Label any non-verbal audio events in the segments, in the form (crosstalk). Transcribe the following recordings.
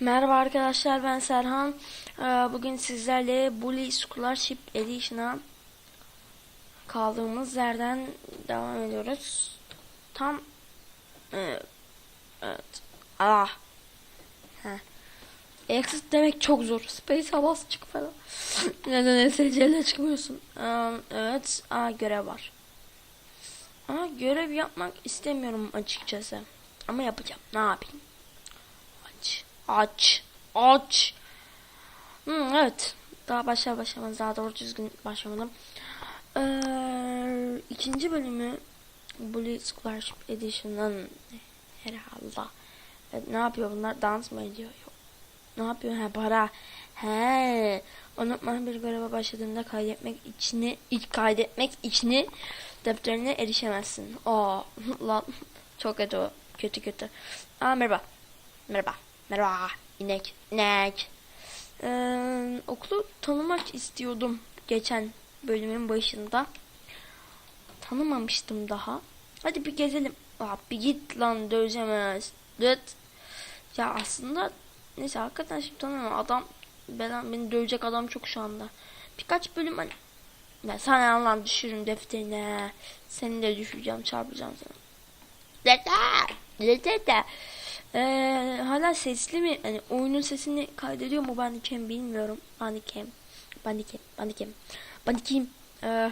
Merhaba arkadaşlar ben Serhan. Ee, Bugün sizlerle Bully Scholarship Edition'a kaldığımız yerden devam ediyoruz. Tam evet. evet. Ah. Heh. Exit demek çok zor. Space'e bas çık falan. (laughs) Neden SC'yle çıkmıyorsun? Ee, evet. Aa, görev var. Aa, görev yapmak istemiyorum açıkçası. Ama yapacağım. Ne yapayım? Aç. Aç. Hmm, evet. Daha başlar başlamaz. Daha doğru düzgün başlamadım. Ee, ikinci bölümü Bully Scholarship Edition'ın herhalde. Evet, ne yapıyor bunlar? Dans mı ediyor? Yok. Ne yapıyor? Ha para. He. Unutma bir göreve başladığında kaydetmek içini ilk kaydetmek içini defterine erişemezsin. Aa, (laughs) lan çok kötü o. Kötü kötü. Aa merhaba. Merhaba. Merhaba. İnek. İnek. Ee, okulu tanımak istiyordum geçen bölümün başında. Tanımamıştım daha. Hadi bir gezelim. Aa, bir git lan döveceğiz. Dıt. Ya aslında neyse hakikaten şimdi tanımıyorum. Adam ben, beni dövecek adam çok şu anda. Birkaç bölüm hani ben sana anlam düşürürüm defterine. Seni de düşüreceğim çarpacağım sana. Dede. Dede. Ee, hala sesli mi? Hani oyunun sesini kaydediyor mu Bandicam bilmiyorum. Bandicam. Bandicam. Bandicam. Bandicam. Ee,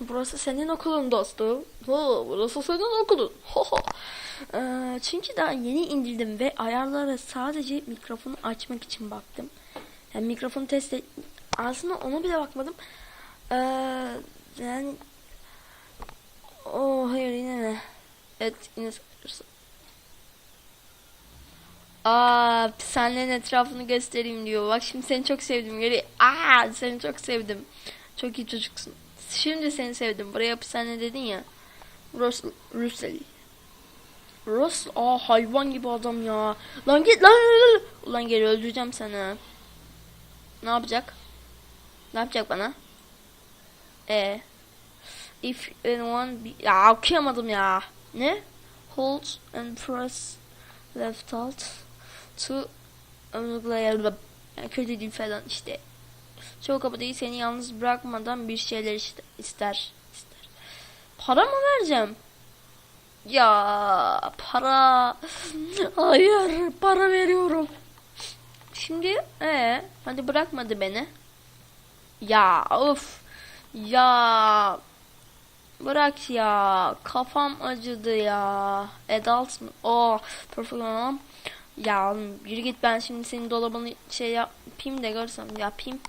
burası senin okulun dostum. Ha, burası senin okulun. Ha, (laughs) ha. Ee, çünkü daha yeni indirdim ve ayarlara sadece mikrofonu açmak için baktım. Yani mikrofonu test et... Aslında ona bile bakmadım. Ee, yani... Oh hayır yine ne? Evet yine. Aa, hapishanenin etrafını göstereyim diyor. Bak şimdi seni çok sevdim. Geri. Aa, seni çok sevdim. Çok iyi çocuksun. Şimdi seni sevdim. Buraya hapishane dedin ya. Rus Russell. Rus aa hayvan gibi adam ya. Lan git lan. Ulan geri öldüreceğim seni. Ne yapacak? Ne yapacak bana? E. If anyone be... Ya okuyamadım ya. Ne? Hold and press left alt to. Yani kötü değil falan işte. Çoğu kapı seni yalnız bırakmadan bir şeyler ister. ister. Para mı vereceğim? Ya para. Hayır para veriyorum. Şimdi ee, hadi bırakmadı beni. Ya of. Ya bırak ya. Kafam acıdı ya. Adult mı? Oh, perfect ya yürü git ben şimdi senin dolabını şey yapayım da görsem yapayım.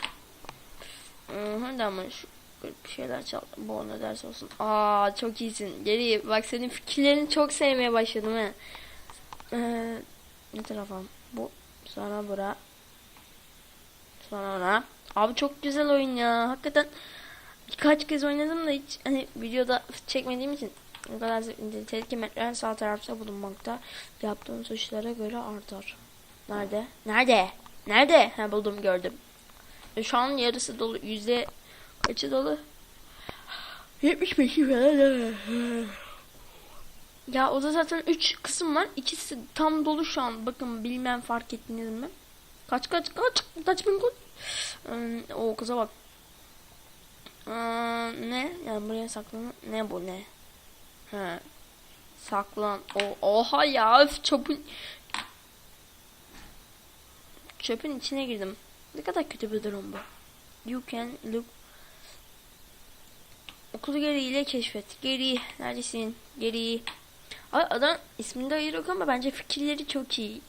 Hadi ama şu bir şeyler çal. Bu ne ders olsun. Aa çok iyisin. Geri bak senin fikirlerini çok sevmeye başladım he. Ee, ne tarafa? Bu sonra bura. Sonra ona. Abi çok güzel oyun ya. Hakikaten birkaç kez oynadım da hiç hani videoda çekmediğim için ne kadar nitelikli metreler sağ tarafta bulunmakta. Yaptığın suçlara göre artar. Nerede? Nerede? Nerede? Ha buldum gördüm. E, şu an yarısı dolu. Yüzde kaçı dolu? 75 falan. Ya o da zaten 3 kısım var. İkisi tam dolu şu an. Bakın bilmem fark ettiniz mi? Kaç kaç kaç kaç bin kaç? Hmm, o kıza bak. Ee, ne? Yani buraya saklanan ne bu ne? He. Saklan. O oha ya öf çöpün çöpün içine girdim. Ne kadar kötü bir durum bu. You can look Okulu geriyle keşfet. Geri. Neredesin? Geri. Ay adam isminde hayır yok ama bence fikirleri çok iyi.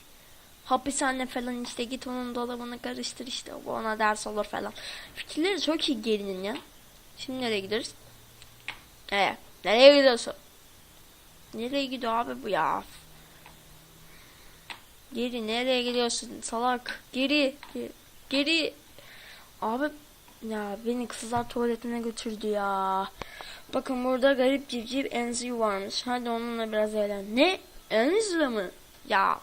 Hapishane falan işte git onun dolabını karıştır işte ona ders olur falan. Fikirleri çok iyi gerinin ya. Şimdi nereye gideriz? Evet. Nereye gidiyorsun? Nereye gidiyor abi bu ya? Geri nereye gidiyorsun salak? Geri. Geri. Abi ya beni kızlar tuvaletine götürdü ya. Bakın burada garip civciv Enzi varmış. Hadi onunla biraz eğlen. Ne? Enzi mi? Ya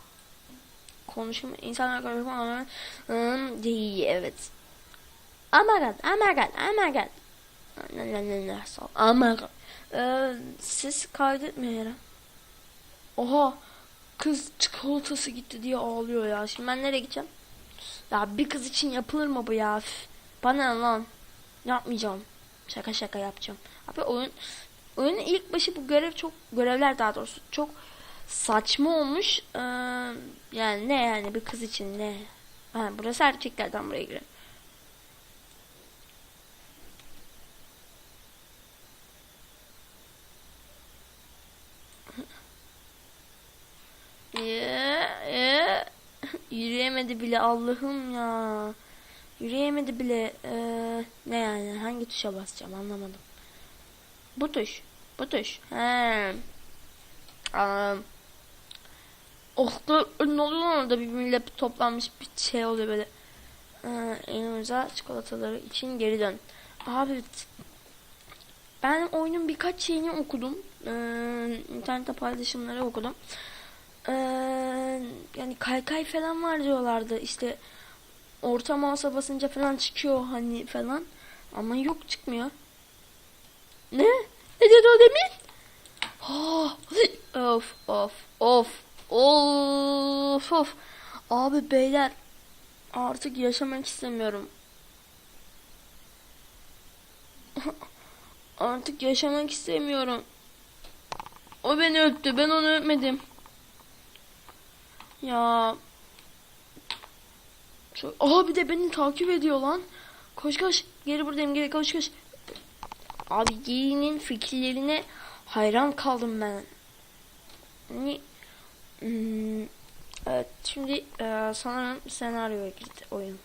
konuşma insanlar konuşma hmm, değil evet. Oh my god, oh Ee, ses kaydetmiyor ya. Oha. kız çikolatası gitti diye ağlıyor ya. Şimdi ben nereye gideceğim? Ya bir kız için yapılır mı bu ya? Üf, Bana lan? Yapmayacağım. Şaka şaka yapacağım. Abi oyun oyunun ilk başı bu görev çok görevler daha doğrusu çok saçma olmuş. Ee, yani ne yani bir kız için ne? Ha, burası erkeklerden buraya girelim. Ya, ya. Yürüyemedi bile Allah'ım ya. Yürüyemedi bile. Ee, ne yani? Hangi tuşa basacağım anlamadım. Bu tuş. Bu tuş. He. Anladım. Oh ne oluyor orada bir millet toplanmış bir şey oluyor böyle. Ee, elimize çikolataları için geri dön. Abi ben oyunun birkaç şeyini okudum. Ee, internette paylaşımları okudum. Ee, yani kaykay falan var diyorlardı. İşte orta mouse'a basınca falan çıkıyor hani falan. Ama yok çıkmıyor. Ne? Ne dedi o demin? Oh, of of of of of. Abi beyler artık yaşamak istemiyorum. (laughs) Artık yaşamak istemiyorum. O beni öptü. Ben onu öpmedim. Ya. Çok... Aha bir de beni takip ediyor lan. Koş koş. Geri buradayım. Geri koş koş. Abi Geri'nin fikirlerine hayran kaldım ben. Hani hmm, evet şimdi e, sanırım senaryoya girdi oyun.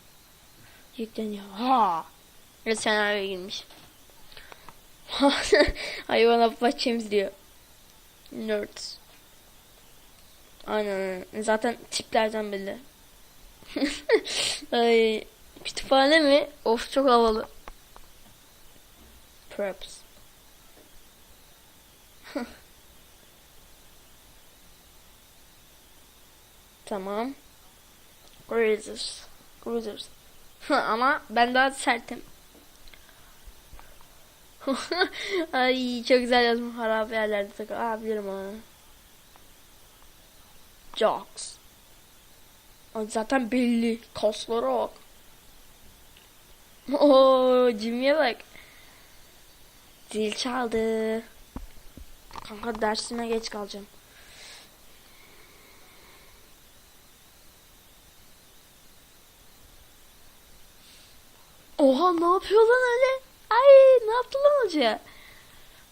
Yükleniyor. Ha. Ve senaryoya girmiş. (laughs) Hayvana bahçemiz diyor. Nerds. Aynen. Zaten tiplerden belli. (laughs) Ay, kütüphane mi? Of çok havalı. Perhaps. (laughs) tamam. Cruisers. Cruisers. (laughs) Ama ben daha sertim. Ay çok güzel yazmış harabe yerlerde takıl. Aa bilirim onu. Ay, zaten belli. Kaslara bak. (laughs) Oo Jimmy'ye bak. Zil çaldı. Kanka dersime geç kalacağım. Oha ne yapıyor lan öyle? Ay ne yaptı lan hoca?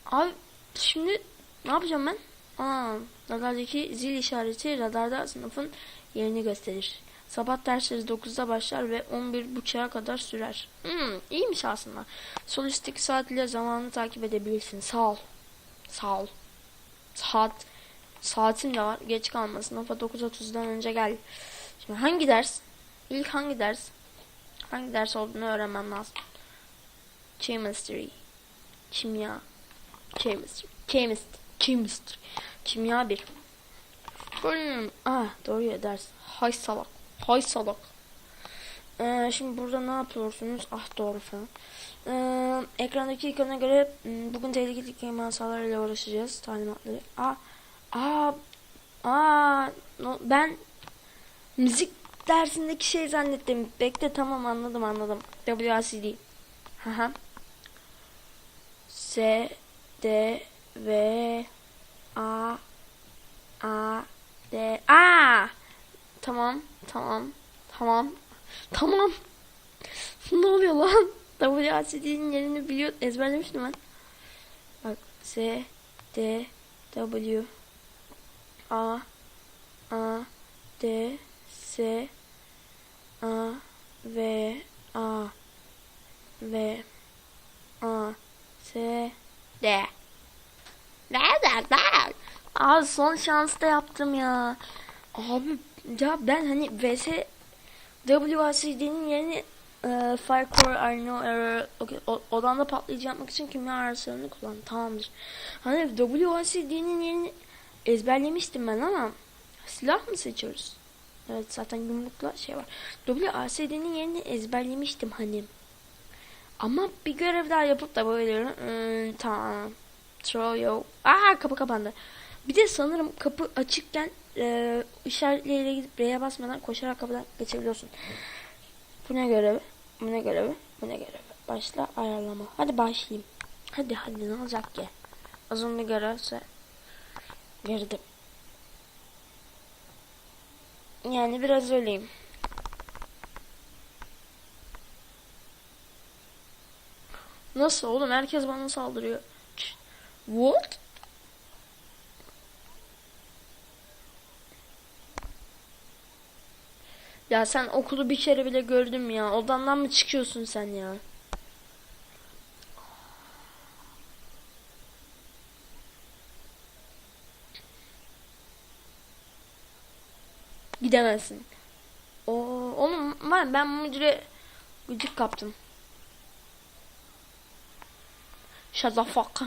Abi şimdi ne yapacağım ben? Aa, radardaki zil işareti radarda sınıfın yerini gösterir. Sabah dersleri 9'da başlar ve 11.30'a kadar sürer. Hmm, iyiymiş aslında. Sol üstteki saat ile zamanını takip edebilirsin. Sağ ol. Sağ ol. Saat saatin de var. Geç kalma. Sınıfa 9.30'dan önce gel. Şimdi hangi ders? İlk hangi ders? Hangi ders olduğunu öğrenmem lazım. Chemistry. Kimya. Chemistry. Chemist. Chemistry. Kimya 1. Bölüm. Ah doğru ya ders. Hay salak. Hay salak. Ee, şimdi burada ne yapıyorsunuz? Ah doğru falan. Ee, ekrandaki ikona göre m, bugün tehlikeli kimyasallarla uğraşacağız. Talimatları. Aa, aa, aa, no, ben müzik dersindeki şey zannettim. Bekle tamam anladım anladım. WRCD. Haha. S D V A A D A. Tamam tamam tamam tamam. (laughs) Ne oluyor lan? WRCD'nin yerini biliyor ezberlemiştim ben. Bak S D W A A D S A V A V A S D. Nereden? Abi son şansta yaptım ya. Abi ya ben hani VS WRCD'nin yerini e, Firecore, know error, okay, odanda patlayıcı yapmak için kimya araçlarını kullan. Tamamdır. Hani WRCD'nin yerini ezberlemiştim ben ama silah mı seçiyoruz? Evet zaten yumrukla şey var. WRCD'nin yerini ezberlemiştim hani. Ama bir görev daha yapıp da böyle ıı, tamam. Throw yo. Aa kapı kapandı. Bir de sanırım kapı açıkken e, işaretliyle gidip R'ye basmadan koşarak kapıdan geçebiliyorsun. Bu ne görevi? Bu ne görevi? Bu ne görevi? Başla ayarlama. Hadi başlayayım. Hadi hadi ne olacak ki? Uzun bir görevse girdim. Yani biraz öyleyim. Nasıl oğlum? Herkes bana saldırıyor. What? Ya sen okulu bir kere bile gördüm ya. Odandan mı çıkıyorsun sen ya? Gidemezsin. Oo, oğlum var ben müdüre gıcık kaptım. Fuck.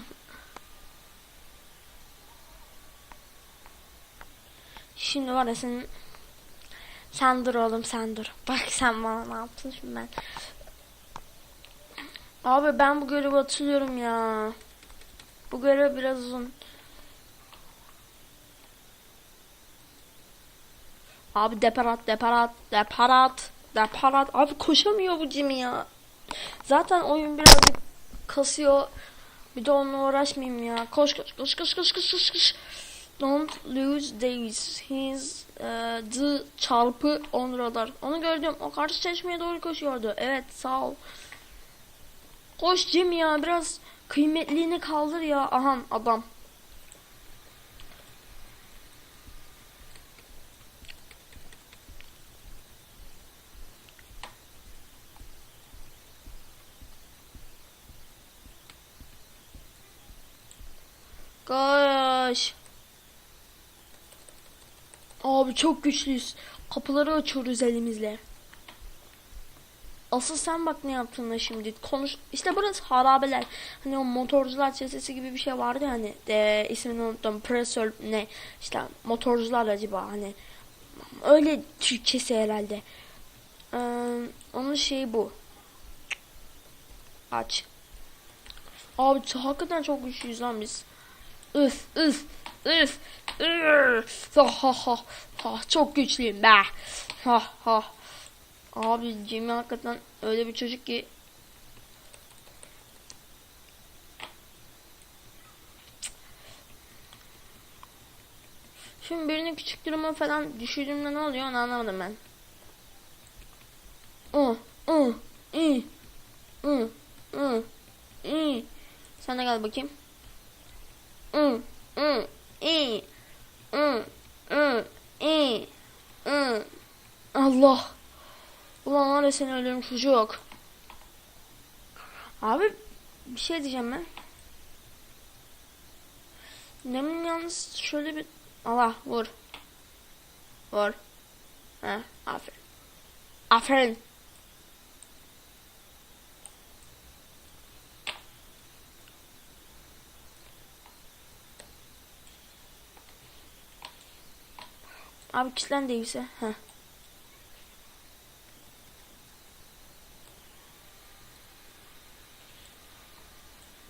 Şimdi var ya senin sen dur oğlum sen dur. Bak sen bana ne yaptın şimdi ben. Abi ben bu görevi hatırlıyorum ya. Bu görev biraz uzun. Abi deparat deparat deparat deparat. Abi koşamıyor bu Jimmy ya. Zaten oyun birazcık kasıyor. Bir de onunla uğraşmayayım ya. Koş koş koş koş koş koş koş koş. Don't lose days. His uh, the çarpı 10 radar. Onu gördüm. O karşı çeşmeye doğru koşuyordu. Evet sağ ol. Koş Jim ya biraz kıymetliğini kaldır ya. Aha adam. Koş. Abi çok güçlüyüz. Kapıları açıyoruz elimizle. Asıl sen bak ne yaptığında şimdi. Konuş. İşte burası harabeler. Hani o motorcular çetesi gibi bir şey vardı hani. De, ismini unuttum. Presör ne. İşte motorcular acaba hani. Öyle Türkçesi herhalde. Ee, onun şeyi bu. Aç. Abi hakikaten çok güçlüyüz lan biz. Üf üf üf üf. Ha ha ha. ha çok güçlüyüm be. Ha ha. Abi Jimmy hakikaten öyle bir çocuk ki Şimdi birini duruma falan düşürdüğümde ne oluyor onu anlamadım ben. Oh, iyi, oh, oh, iyi. Sen de gel bakayım. Mm, mm, iyi, mm, mm, iyi, mm. Allah. Ulan var seni ölüyorum çocuk. Abi bir şey diyeceğim ben. Demin yalnız şöyle bir... Allah vur. Vur. Heh aferin. Aferin. Abi kilitlen değilse. Heh.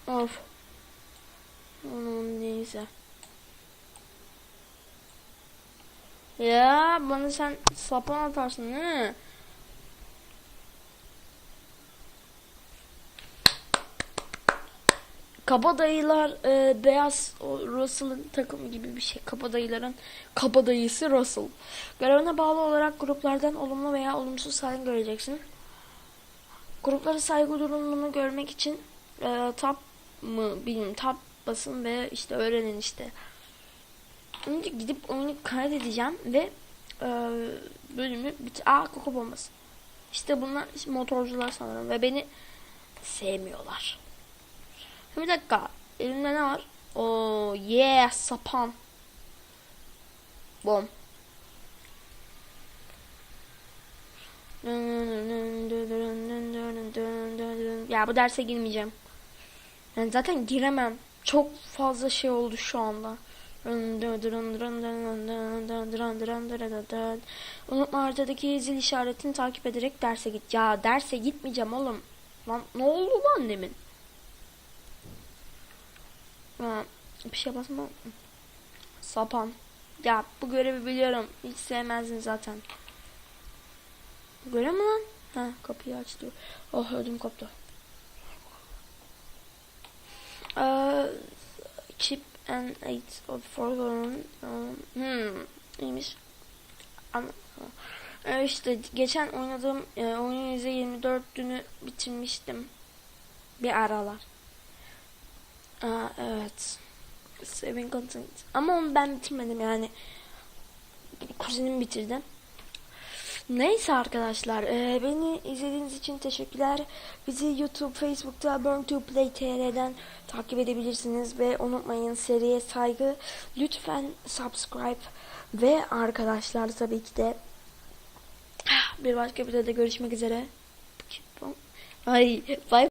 Of. Onun neyse. Ya bana sen sapan atarsın he. Kabadayılar e, beyaz Russell'ın takımı gibi bir şey. Kabadayıların kabadayısı Russell. Görevine bağlı olarak gruplardan olumlu veya olumsuz saygı göreceksin. Gruplara saygı durumunu görmek için e, tab mı bilmiyorum tab basın ve işte öğrenin işte. Önce gidip oyunu kaydedeceğim ve e, bölümü bit Aa koku bombası. İşte bunlar işte motorcular sanırım ve beni sevmiyorlar. Bir dakika. Elimde ne var? Oo yeah sapan. Bom. Ya bu derse girmeyeceğim. Yani zaten giremem. Çok fazla şey oldu şu anda. Unutma haritadaki zil işaretini takip ederek derse git. Ya derse gitmeyeceğim oğlum. Lan ne oldu lan demin? Ha, bir şey basma. Sapan. Ya bu görevi biliyorum. Hiç sevmezdin zaten. Görev mi lan? Ha kapıyı aç diyor. Oh ödüm koptu. Ee, chip and eight of forgotten. Um, hmm. İyiymiş. Ama, ee, işte geçen oynadığım e, oyun %24'ünü bitirmiştim. Bir aralar. Aa, evet. Saving content. Ama onu ben bitirmedim yani. Kuzenim bitirdi. Neyse arkadaşlar. e, beni izlediğiniz için teşekkürler. Bizi YouTube, Facebook'ta Burn to Play TR'den takip edebilirsiniz. Ve unutmayın seriye saygı. Lütfen subscribe. Ve arkadaşlar tabii ki de bir başka videoda görüşmek üzere. Ay, bye.